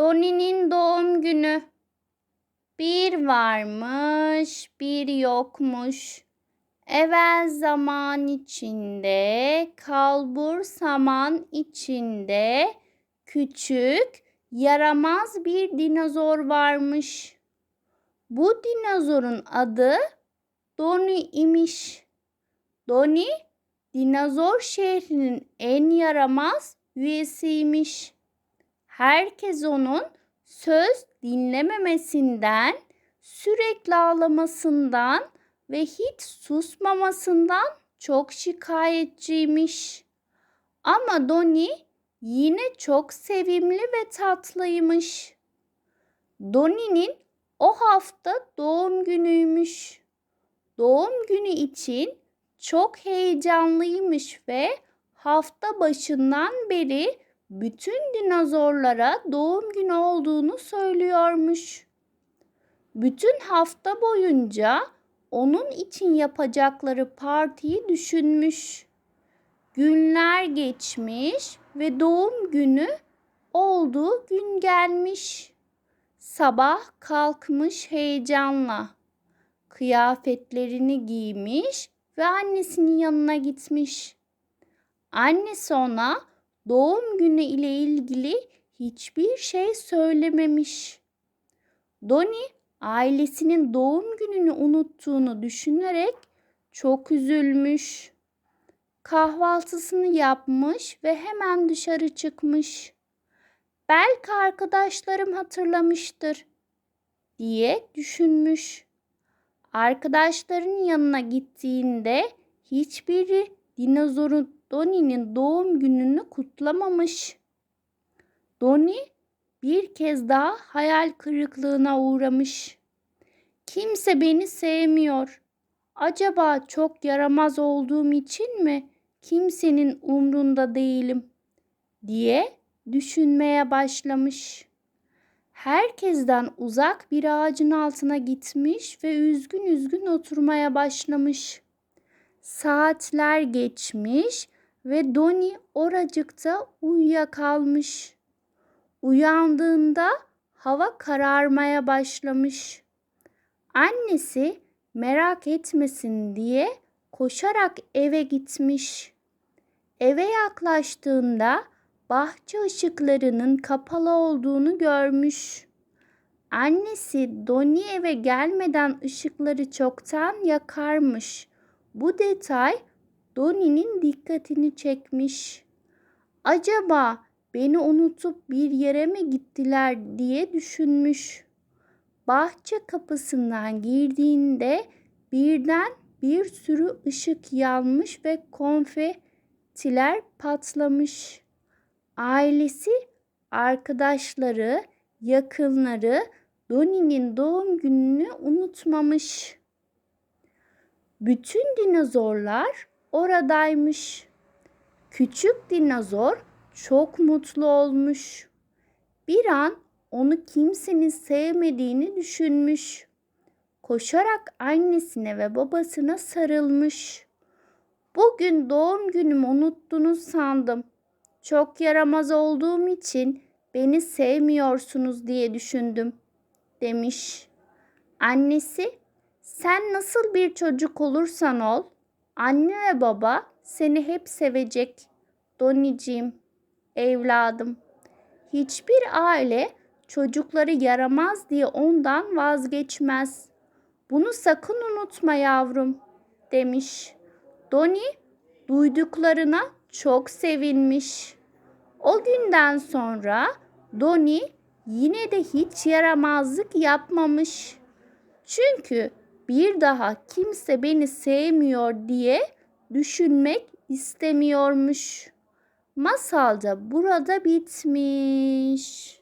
Doni'nin doğum günü. Bir varmış, bir yokmuş. Evvel zaman içinde, kalbur saman içinde küçük, yaramaz bir dinozor varmış. Bu dinozorun adı Doni imiş. Doni, dinozor şehrinin en yaramaz üyesiymiş. Herkes onun söz dinlememesinden, sürekli ağlamasından ve hiç susmamasından çok şikayetçiymiş. Ama Doni yine çok sevimli ve tatlıymış. Doni'nin o hafta doğum günüymüş. Doğum günü için çok heyecanlıymış ve hafta başından beri bütün dinozorlara doğum günü olduğunu söylüyormuş. Bütün hafta boyunca onun için yapacakları partiyi düşünmüş. Günler geçmiş ve doğum günü olduğu gün gelmiş. Sabah kalkmış heyecanla. Kıyafetlerini giymiş ve annesinin yanına gitmiş. Annesi ona doğum günü ile ilgili hiçbir şey söylememiş. Doni ailesinin doğum gününü unuttuğunu düşünerek çok üzülmüş. Kahvaltısını yapmış ve hemen dışarı çıkmış. Belki arkadaşlarım hatırlamıştır diye düşünmüş. Arkadaşlarının yanına gittiğinde hiçbiri dinozorun Doni'nin doğum gününü kutlamamış. Doni bir kez daha hayal kırıklığına uğramış. Kimse beni sevmiyor. Acaba çok yaramaz olduğum için mi kimsenin umrunda değilim diye düşünmeye başlamış. Herkesten uzak bir ağacın altına gitmiş ve üzgün üzgün oturmaya başlamış. Saatler geçmiş ve Doni oracıkta uyuyakalmış. Uyandığında hava kararmaya başlamış. Annesi merak etmesin diye koşarak eve gitmiş. Eve yaklaştığında bahçe ışıklarının kapalı olduğunu görmüş. Annesi Doni eve gelmeden ışıkları çoktan yakarmış. Bu detay Doni'nin dikkatini çekmiş. Acaba beni unutup bir yere mi gittiler diye düşünmüş. Bahçe kapısından girdiğinde birden bir sürü ışık yanmış ve konfetiler patlamış. Ailesi, arkadaşları, yakınları Doni'nin doğum gününü unutmamış. Bütün dinozorlar oradaymış. Küçük dinozor çok mutlu olmuş. Bir an onu kimsenin sevmediğini düşünmüş. Koşarak annesine ve babasına sarılmış. Bugün doğum günümü unuttunuz sandım. Çok yaramaz olduğum için beni sevmiyorsunuz diye düşündüm demiş. Annesi sen nasıl bir çocuk olursan ol anne ve baba seni hep sevecek. Doniciğim, evladım. Hiçbir aile çocukları yaramaz diye ondan vazgeçmez. Bunu sakın unutma yavrum demiş. Doni duyduklarına çok sevinmiş. O günden sonra Doni yine de hiç yaramazlık yapmamış. Çünkü bir daha kimse beni sevmiyor diye düşünmek istemiyormuş. Masal da burada bitmiş.